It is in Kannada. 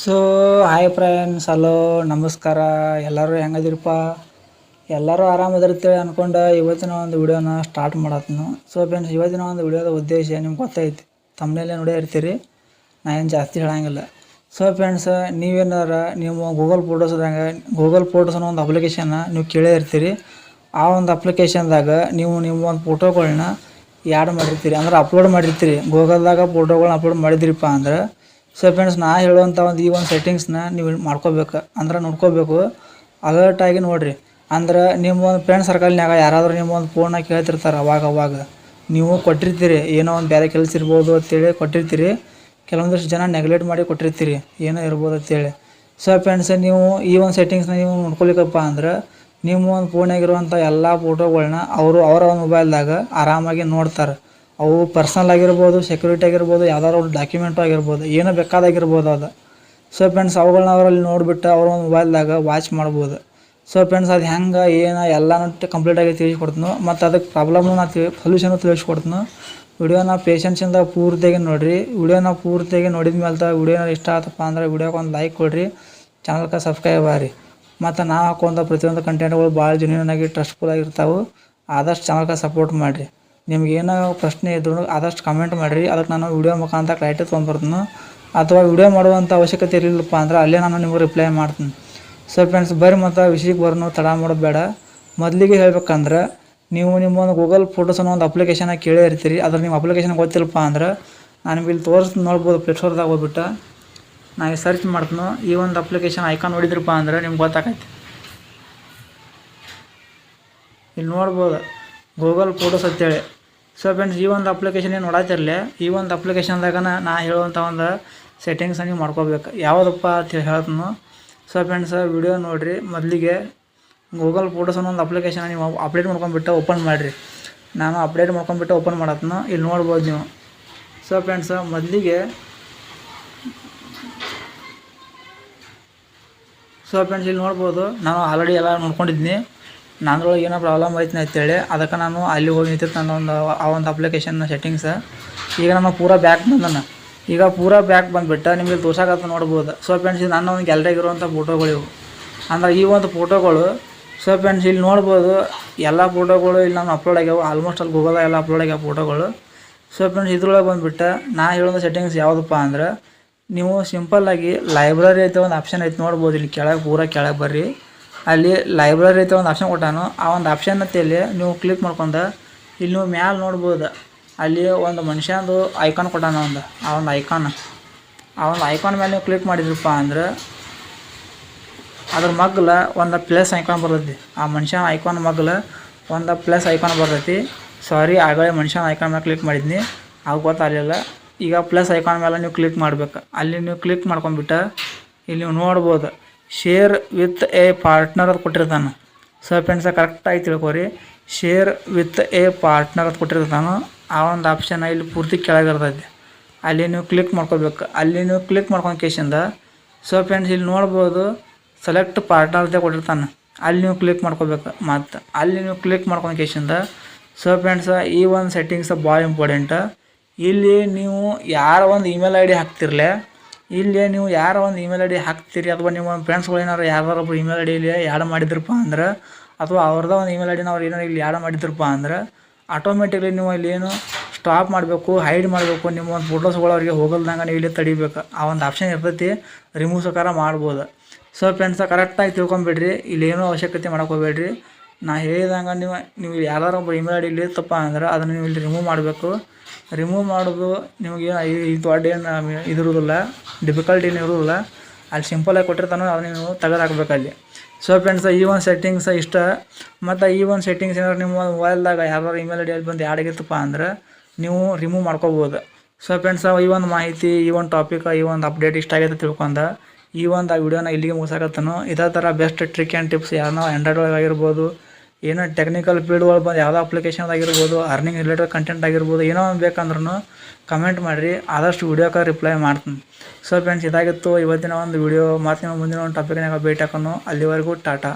ಸೊ ಹಾಯ್ ಫ್ರೆಂಡ್ಸ್ ಹಲೋ ನಮಸ್ಕಾರ. ಎಲ್ಲರೂ ಹೆಂಗದಿರಪ್ಪ? ಎಲ್ಲರೂ ಆರಾಮದಿರ್ತೇವೆ ಅನ್ಕೊಂಡು ಇವತ್ತಿನ ಒಂದು ವಿಡಿಯೋನ ಸ್ಟಾರ್ಟ್ ಮಾಡತ್ನು ಸೊ ಫ್ರೆಂಡ್ಸ್ ಇವತ್ತಿನ ಒಂದು ವಿಡಿಯೋದ ಉದ್ದೇಶ ನಿಮ್ಗೆ ಗೊತ್ತೈತಿ. ತಮ್ಮನೇಲೆ ನೋಡೇ ಇರ್ತೀರಿ. ನಾ ಏನು ಜಾಸ್ತಿ ಹೇಳಂಗಿಲ್ಲ. ಸೊ ಫ್ರೆಂಡ್ಸ್ ನೀವೇನಾರ ನೀವು ಗೂಗಲ್ ಫೋಟೋಸ್ದಾಗ ಗೂಗಲ್ ಫೋಟೋಸ್ ಅನ್ನೋ ಒಂದು ಅಪ್ಲಿಕೇಶನ್ನ ನೀವು ಕೇಳೇ ಇರ್ತೀರಿ. ಆ ಒಂದು ಅಪ್ಲಿಕೇಶನ್ದಾಗ ನೀವು ನಿಮ್ಮ ಒಂದು ಫೋಟೋಗಳನ್ನ ಯಾಡ್ ಮಾಡಿರ್ತೀರಿ. ಅಂದ್ರೆ ಅಪ್ಲೋಡ್ ಮಾಡಿರ್ತೀರಿ. ಗೂಗಲ್ದಾಗ ಫೋಟೋಗಳನ್ನ ಅಪ್ಲೋಡ್ ಮಾಡಿದ್ರಿಪ್ಪ ಅಂದ್ರೆ ಸೊ ಫ್ರೆಂಡ್ಸ್ ನಾ ಹೇಳುವಂಥ ಒಂದು ಈ ಒಂದು ಸೆಟ್ಟಿಂಗ್ಸ್ನ ನೀವು ಮಾಡ್ಕೋಬೇಕು. ಅಂದ್ರೆ ನೋಡ್ಕೋಬೇಕು. ಅಲರ್ಟ್ ಆಗಿ ನೋಡಿರಿ. ಅಂದ್ರೆ ನಿಮ್ಮ ಒಂದು ಫ್ರೆಂಡ್ ಸರ್ಕಲ್ನಾಗ ಯಾರಾದರೂ ನಿಮ್ಮ ಒಂದು ಕೇಳ್ತಿರ್ತಾರೆ ಅವಾಗ ಅವಾಗ. ನೀವು ಕೊಟ್ಟಿರ್ತೀರಿ. ಏನೋ ಒಂದು ಬೇರೆ ಕೆಲಸ ಇರ್ಬೋದು ಅಂತೇಳಿ ಕೊಟ್ಟಿರ್ತೀರಿ. ಕೆಲವೊಂದಷ್ಟು ಜನ ನೆಗ್ಲೆಕ್ಟ್ ಮಾಡಿ ಕೊಟ್ಟಿರ್ತೀರಿ. ಏನೋ ಇರ್ಬೋದು ಅಂತೇಳಿ. ಸೊ ಫ್ರೆಂಡ್ಸ್ ನೀವು ಈ ಒಂದು ಸೆಟ್ಟಿಂಗ್ಸ್ನ ನೀವು ನೋಡ್ಕೊಲಿಕ್ಕಪ್ಪ ಅಂದ್ರೆ ನಿಮ್ಮ ಒಂದು ಫೋನಾಗಿರುವಂಥ ಎಲ್ಲ ಫೋಟೋಗಳನ್ನ ಅವರು ಅವರ ಒಂದು ಮೊಬೈಲ್ದಾಗ ಆರಾಮಾಗಿ ನೋಡ್ತಾರೆ. ಅವು ಪರ್ಸ್ನಲ್ ಆಗಿರ್ಬೋದು ಸೆಕ್ಯೂರಿಟಿ ಆಗಿರ್ಬೋದು, ಯಾವ್ದಾದ್ರು ಒಂದು ಡಾಕ್ಯುಮೆಂಟು ಆಗಿರ್ಬೋದು, ಏನೋ ಬೇಕಾದಾಗಿರ್ಬೋದು ಅದು. ಸೊ ಫ್ರೆಂಡ್ಸ್ ಅವುಗಳನ್ನ ಅವರಲ್ಲಿ ನೋಡಿಬಿಟ್ಟು ಅವ್ರ ಒಂದು ಮೊಬೈಲ್ದಾಗ ವಾಚ್ ಮಾಡ್ಬೋದು. ಸೊ ಫ್ರೆಂಡ್ಸ್ ಅದು ಹೆಂಗೆ, ಏನು, ಎಲ್ಲನೂ ಕಂಪ್ಲೀಟಾಗಿ ತಿಳಿಸ್ಕೊಡ್ತೀನಿ, ಮತ್ತು ಅದಕ್ಕೆ ಪ್ರಾಬ್ಲಮ್ನು ನಾ ತಿಳಿ ಸೊಲ್ಯೂಷನು ತಿಳಿಸ್ಕೊಡ್ತೀನಿ, ವಿಡಿಯೋನ ಪೇಷನ್ಸಿಂದ ಪೂರ್ತಿಯಾಗಿ ನೋಡಿರಿ. ವಿಡಿಯೋನ ಪೂರ್ತಿಯಾಗಿ ನೋಡಿದ ಮೇಲೆ ವಿಡಿಯೋನ ಇಷ್ಟ ಆತಪ್ಪ ಅಂದ್ರೆ ವಿಡಿಯೋಗೆ ಒಂದು ಲೈಕ್ ಕೊಡಿರಿ. ಚಾನಲ್ಗೆ ಸಬ್ಸ್ಕ್ರೈಬ್ ಆಗಿರಿ. ಮತ್ತು ನಾ ಹಾಕುವಂಥ ಪ್ರತಿಯೊಂದು ಕಂಟೆಂಟ್ಗಳು ಭಾಳ ಜೆನ್ಯೂನ್ ಆಗಿ ಟ್ರಸ್ಟ್ಫುಲ್ ಆಗಿರ್ತಾವೆ. ಆದಷ್ಟು ಚಾನಲ್ಗೆ ಸಪೋರ್ಟ್ ಮಾಡಿರಿ. ನಿಮ್ಗೆ ಏನೋ ಪ್ರಶ್ನೆ ಇದ್ರು, ಆದಷ್ಟು ಕಮೆಂಟ್ ಮಾಡಿರಿ. ಅದಕ್ಕೆ ನಾನು ವಿಡಿಯೋ ಮುಖಾಂತರ ಕ್ಲಾರಿಟಿ ತೊಗೊಂಬರ್ತೀನಿ ಅಥವಾ ವಿಡಿಯೋ ಮಾಡುವಂಥ ಅವಶ್ಯಕತೆ ಇರಲಿಲ್ಲಪ್ಪ ಅಂದ್ರೆ ಅಲ್ಲೇ ನಾನು ನಿಮಗೆ ರಿಪ್ಲೈ ಮಾಡ್ತೀನಿ. ಸೊ ಫ್ರೆಂಡ್ಸ್ ಬರ್ರಿ ಮತ್ತು ವಿಷಯಕ್ಕೆ ಬರೋನು ತಡ ಮಾಡೋದು ಬೇಡ. ಮೊದಲಿಗೆ ಹೇಳ್ಬೇಕಂದ್ರೆ, ನೀವು ನಿಮ್ಮ ಒಂದು ಗೂಗಲ್ ಫೋಟೋಸ್ ಅನ್ನೋ ಒಂದು ಅಪ್ಲಿಕೇಶನಾಗ ಕೇಳೇ ಇರ್ತೀರಿ. ಅದ್ರ ನಿಮ್ಮ ಅಪ್ಲಿಕೇಶನ್ ಗೊತ್ತಿಲ್ಲಪ್ಪ ಅಂದ್ರೆ, ನಾನು ಇಲ್ಲಿ ತೋರಿಸ್ ನೋಡ್ಬೋದು ಪ್ಲೇಸ್ಟೋರ್ದಾಗ ಹೋಗ್ಬಿಟ್ಟು. ನಾನು ಸರ್ಚ್ ಮಾಡ್ತೀನಿ. ಈ ಒಂದು ಅಪ್ಲಿಕೇಶನ್ ಐಕಾನ್ ನೋಡಿದ್ರಪ್ಪ ಅಂದ್ರೆ ನಿಮ್ಗೆ ಗೊತ್ತಾಗೈತಿ. ಇಲ್ಲಿ ನೋಡ್ಬೋದು ಗೂಗಲ್ ಫೋಟೋಸ್ ಅಂತೇಳಿ. ಸೊ ಫ್ರೆಂಡ್ಸ್ ಈ ಒಂದು ಅಪ್ಲಿಕೇಶನ್ ಏನು ನೋಡಾತಿರಲಿ, ಈ ಒಂದು ಅಪ್ಲಿಕೇಶನ್ದಾಗ ನಾ ಹೇಳುವಂಥ ಒಂದು ಸೆಟ್ಟಿಂಗ್ಸ್ ನೀವು ಮಾಡ್ಕೋಬೇಕು. ಯಾವುದಪ್ಪ ಅಂತ ಹೇಳ್ತಾನು. ಸೊ ಫ್ರೆಂಡ್ಸ್ ವಿಡಿಯೋ ನೋಡಿರಿ. ಮೊದಲಿಗೆ ಗೂಗಲ್ ಫೋಟೋಸ್ ಅನ್ನೋ ಒಂದು ಅಪ್ಲಿಕೇಶನ್ ನೀವು ಅಪ್ಡೇಟ್ ಮಾಡ್ಕೊಂಡ್ಬಿಟ್ಟು ಓಪನ್ ಮಾಡಿರಿ. ನಾನು ಅಪ್ಡೇಟ್ ಮಾಡ್ಕೊಂಡ್ಬಿಟ್ಟು ಓಪನ್ ಮಾಡತ್ನು. ಇಲ್ಲಿ ನೋಡ್ಬೋದು ನೀವು. ಸೊ ಫ್ರೆಂಡ್ಸ್ ಮೊದಲಿಗೆ ಸೊ ಫ್ರೆಂಡ್ಸ್ ಇಲ್ಲಿ ನೋಡ್ಬೋದು. ನಾನು ಆಲ್ರೆಡಿ ಎಲ್ಲ ನೋಡ್ಕೊಂಡಿದ್ದೀನಿ ನಂದ್ರೊಳಗೆ ಏನೋ ಪ್ರಾಬ್ಲಮ್ ಐತೆ ಅಂತೇಳಿ, ಅದಕ್ಕೆ ನಾನು ಅಲ್ಲಿ ಹೋಗಿ ನಿಂತಿತ್ತು ನನ್ನ ಒಂದು, ಆ ಒಂದು ಅಪ್ಲಿಕೇಶನ್ ಸೆಟ್ಟಿಂಗ್ಸ್ ಈಗ ನಾನು ಪೂರಾ ಬ್ಯಾಕ್ ಬಂದನ. ಈಗ ಪೂರಾ ಬ್ಯಾಕ್ ಬಂದುಬಿಟ್ಟು ನಿಮಗೆ ತೋರ್ಸಾಕತ್ತ ನೋಡ್ಬೋದು. ಸೊ ಫ್ರೆಂಡ್ಸ್ ಇದು ನನ್ನ ಒಂದು ಗ್ಯಾಲರಿಯಾಗ ಇರುವಂಥ ಫೋಟೋಗಳು ಇವು. ಅಂದ್ರೆ ಈ ಒಂದು ಫೋಟೋಗಳು ಸೊ ಫ್ರೆಂಡ್ಸ್ ಇಲ್ಲಿ ನೋಡ್ಬೋದು, ಎಲ್ಲ ಫೋಟೋಗಳು ಇಲ್ಲಿ ನಾನು ಅಪ್ಲೋಡ್ ಆಗ್ಯಾವ. ಆಲ್ಮೋಸ್ಟ್ ಅಲ್ಲಿ ಗೂಗಲ್ದಾಗ ಎಲ್ಲ ಅಪ್ಲೋಡ್ ಆಗ್ಯಾವ ಫೋಟೋಗಳು ಸೊ ಫ್ರೆಂಡ್ಸ್ ಇದ್ರೊಳಗೆ ಬಂದುಬಿಟ್ಟು ನಾ ಹೇಳೋದು ಸೆಟ್ಟಿಂಗ್ಸ್ ಯಾವುದಪ್ಪ ಅಂದ್ರೆ, ನೀವು ಸಿಂಪಲ್ಲಾಗಿ ಲೈಬ್ರರಿ ಐತೆ, ಒಂದು ಆಪ್ಷನ್ ಐತೆ ನೋಡ್ಬೋದು. ಇಲ್ಲಿ ಕೆಳಗೆ, ಪೂರ ಕೆಳಗೆ ಬರ್ರಿ. ಅಲ್ಲಿ ಲೈಬ್ರರಿ ಐತೆ ಒಂದು ಆಪ್ಷನ್ ಕೊಟ್ಟಾನು. ಆ ಒಂದು ಆಪ್ಷನ್ ಅಂತೇಳಿ ನೀವು ಕ್ಲಿಕ್ ಮಾಡ್ಕೊಂಡು ಇಲ್ಲಿ ನೀವು ಮ್ಯಾಲೆ ನೋಡ್ಬೋದು. ಅಲ್ಲಿ ಒಂದು ಮನುಷ್ಯಂದು ಐಕಾನ್ ಕೊಟ್ಟಾನ ಒಂದು. ಆ ಒಂದು ಐಕಾನ್ ಆ ಒಂದು ಐಕಾನ್ ಮೇಲೆ ನೀವು ಕ್ಲಿಕ್ ಮಾಡಿದ್ರಪ್ಪ ಅಂದ್ರೆ ಅದ್ರ ಮಗ್ಲ ಒಂದು ಪ್ಲಸ್ ಐಕಾನ್ ಬರ್ತೈತಿ. ಆ ಮನುಷ್ಯನ ಐಕಾನ್ ಮಗ್ಲ ಒಂದು ಪ್ಲಸ್ ಐಕಾನ್ ಬರ್ತೈತಿ. ಸಾರಿ ಆಗಲೇ ಮನುಷ್ಯನ ಐಕಾನ್ ಮೇಲೆ ಕ್ಲಿಕ್ ಮಾಡಿದ್ನಿ. ಆಗ ಗೊತ್ತಾಗಲಿಲ್ಲ. ಈಗ ಪ್ಲಸ್ ಐಕಾನ್ ಮೇಲೆ ನೀವು ಕ್ಲಿಕ್ ಮಾಡ್ಬೇಕು. ಅಲ್ಲಿ ನೀವು ಕ್ಲಿಕ್ ಮಾಡ್ಕೊಂಡ್ಬಿಟ್ಟು ಇಲ್ಲಿ ನೀವು ನೋಡ್ಬೋದು. ಶೇರ್ ವಿತ್ ಎ ಪಾರ್ಟ್ನರ್ ಅದು ಕೊಟ್ಟಿರ್ತಾನೆ. ಸೊ ಫ್ರೆಂಡ್ಸ ಕರೆಕ್ಟಾಗಿ ತಿಳ್ಕೊರಿ. ಶೇರ್ ವಿತ್ ಎ ಪಾರ್ಟ್ನರ್ ಅದು ಕೊಟ್ಟಿರ್ತಾನೆ. ಆ ಒಂದು ಆಪ್ಷನ್ ಇಲ್ಲಿ ಪೂರ್ತಿ ಕೆಳಗಿರ್ತೈತಿ ಅಲ್ಲಿ ನೀವು ಕ್ಲಿಕ್ ಮಾಡ್ಕೋಬೇಕು. ಅಲ್ಲಿ ನೀವು ಕ್ಲಿಕ್ ಮಾಡ್ಕೊಂಡು ಕೇಶಿಂದ ಸೊ ಫ್ರೆಂಡ್ಸ್ ಇಲ್ಲಿ ನೋಡ್ಬೋದು ಸೆಲೆಕ್ಟ್ ಪಾರ್ಟ್ನರ್ ಅಂತ ಕೊಟ್ಟಿರ್ತಾನೆ. ಅಲ್ಲಿ ನೀವು ಕ್ಲಿಕ್ ಮಾಡ್ಕೋಬೇಕು. ಮತ್ತು ಅಲ್ಲಿ ನೀವು ಕ್ಲಿಕ್ ಮಾಡ್ಕೊಂಡು ಕೇಶಿಂದ ಸೊ ಫ್ರೆಂಡ್ಸ್ ಈ ಒಂದು ಸೆಟ್ಟಿಂಗ್ಸ್ ಭಾಳ ಇಂಪಾರ್ಟೆಂಟ್ ಇಲ್ಲಿ ನೀವು ಯಾರ ಒಂದು ಇಮೇಲ್ ಐ ಡಿ ಹಾಕ್ತಿರ್ಲೆ ಇಲ್ಲಿ ನೀವು ಯಾರ ಒಂದು ಇಮೇಲ್ ಐ ಡಿ ಹಾಕ್ತೀರಿ ಅಥವಾ ನಿಮ್ಮ ಫ್ರೆಂಡ್ಸ್ಗಳು ಏನಾರು ಯಾರು ಒಬ್ರು ಇಮೇಲ್ ಐ ಡಿ ಇಲ್ಲಿ ಆ್ಯಡ್ ಮಾಡಿದ್ರಪ್ಪ ಅಂದ್ರೆ, ಅಥವಾ ಅವ್ರದ್ದು ಒಂದು ಇಮೇಲ್ ಐ ಡಿನ ಅವ್ರು ಏನಾರು ಇಲ್ಲಿ ಆ್ಯಡ್ ಮಾಡಿದ್ರಪ್ಪ ಅಂದ್ರೆ ಆಟೋಮೆಟಿಕ್ಲಿ ನೀವು ಇಲ್ಲಿ ಏನು ಸ್ಟಾಪ್ ಮಾಡಬೇಕು ಹೈಡ್ ಮಾಡಬೇಕು, ನಿಮ್ಮ ಒಂದು ಫೋಟೋಸ್ಗಳು ಅವ್ರಿಗೆ ಹೋಗಲ್ದಂಗೆ ನೀವು ಇಲ್ಲಿ ತಡಿಬೇಕು. ಆ ಒಂದು ಆಪ್ಷನ್ ಇರ್ತೈತಿ ರಿಮೂವ್ ಸಕಾರ ಮಾಡ್ಬೋದು. ಸೊ ಫ್ರೆಂಡ್ಸ ಕರೆಕ್ಟಾಗಿ ತಿಳ್ಕೊಂಬಿಡ್ರಿ, ಇಲ್ಲಿ ಏನೂ ಅವಶ್ಯಕತೆ ಮಾಡ್ಕೋಬೇಡ್ರಿ ನಾ ಹೇಳಿದಂಗೆ ನೀವು ನೀವು ಯಾರು ಒಬ್ಬರು ಇಮೇಲ್ ಐ ಡಿ ಇಲ್ಲಿ ಅಂದ್ರೆ, ಅದನ್ನು ನೀವು ಇಲ್ಲಿ ರಿಮೂವ್ ಮಾಡಬೇಕು. ರಿಮೂವ್ ಮಾಡೋದು ನಿಮಗೆ ಇದು ದೊಡ್ಡ ಏನು, ಇದಿರೋದಿಲ್ಲ. ಡಿಫಿಕಲ್ಟ್ ಏನು ಇರೋಲ್ಲ ಅಲ್ಲಿ ಸಿಂಪಲಾಗಿ ಕೊಟ್ಟಿರ್ತಾನೋ ಅದನ್ನ ನೀವು ತೆಗೆದು ಅಲ್ಲಿ ಸೊ ಫ್ರೆಂಡ್ಸ್ ಈ ಒಂದು ಸೆಟ್ಟಿಂಗ್ಸ್ ಇಷ್ಟ. ಮತ್ತು ಈ ಒಂದು ಸೆಟ್ಟಿಂಗ್ಸ್ ಏನಾದ್ರು ನಿಮ್ಮ ಮೊಬೈಲ್ದಾಗ ಯಾರು ಇಮೇಲ್ ಐ ಡಿ ಅಲ್ಲಿ ಬಂದು ಯಾಡಾಗಿತ್ತಪ್ಪ ಅಂದ್ರೆ ನೀವು ರಿಮೂವ್ ಮಾಡ್ಕೋಬೋದು. ಸೊ ಫ್ರೆಂಡ್ಸ್ ಈ ಒಂದು ಮಾಹಿತಿ, ಈ ಒಂದು ಟಾಪಿಕ್ ಈ ಒಂದು ಅಪ್ಡೇಟ್ ಇಷ್ಟ ಆಗೈತೆ ತಿಳ್ಕೊಂಡು ಈ ಒಂದು ಆ ವಿಡಿಯೋನ ಇಲ್ಲಿಗೆ ಮುಗಿಸಾಕತ್ತನು. ಇದೇ ಥರ ಬೆಸ್ಟ್ ಟ್ರಿಕ್ ಆ್ಯಂಡ್ ಟಿಪ್ಸ್ ಯಾರನ್ನೋ ಆ್ಯಂಡ್ರಾಯ್ಡ್ ಒಳಗೆ ಆಗಿರ್ಬೋದು ಏನೋ ಟೆಕ್ನಿಕಲ್ ಫೀಲ್ಡ್ ಒಳಗೆ ಬಂದು ಯಾವುದೋ ಅಪ್ಲಿಕೇಶನ್ ಆಗಿರ್ಬೋದು ಅರ್ನಿಂಗ್ ರಿಲೇಟೆಡ್ ಕಂಟೆಂಟ್ ಆಗಿರ್ಬೋದು, ಏನೋ ಒಂದು ಬೇಕಂದ್ರೂ ಕಮೆಂಟ್ ಮಾಡಿರಿ, ಆದಷ್ಟು ವಿಡಿಯೋಕ್ಕೆ ರಿಪ್ಲೈ ಮಾಡ್ತೀನಿ. ಸೊ ಫ್ರೆಂಡ್ಸ್ ಇದಾಗಿತ್ತು. ಇವತ್ತಿನ ಒಂದು ವಿಡಿಯೋ ಮತ್ತು ಮುಂದಿನ ಒಂದು ಟಾಪಿಕ್ನಾಗ ಭೇಟಿ ಹಾಕೋನು ಅಲ್ಲಿವರೆಗೂ ಟಾಟಾ.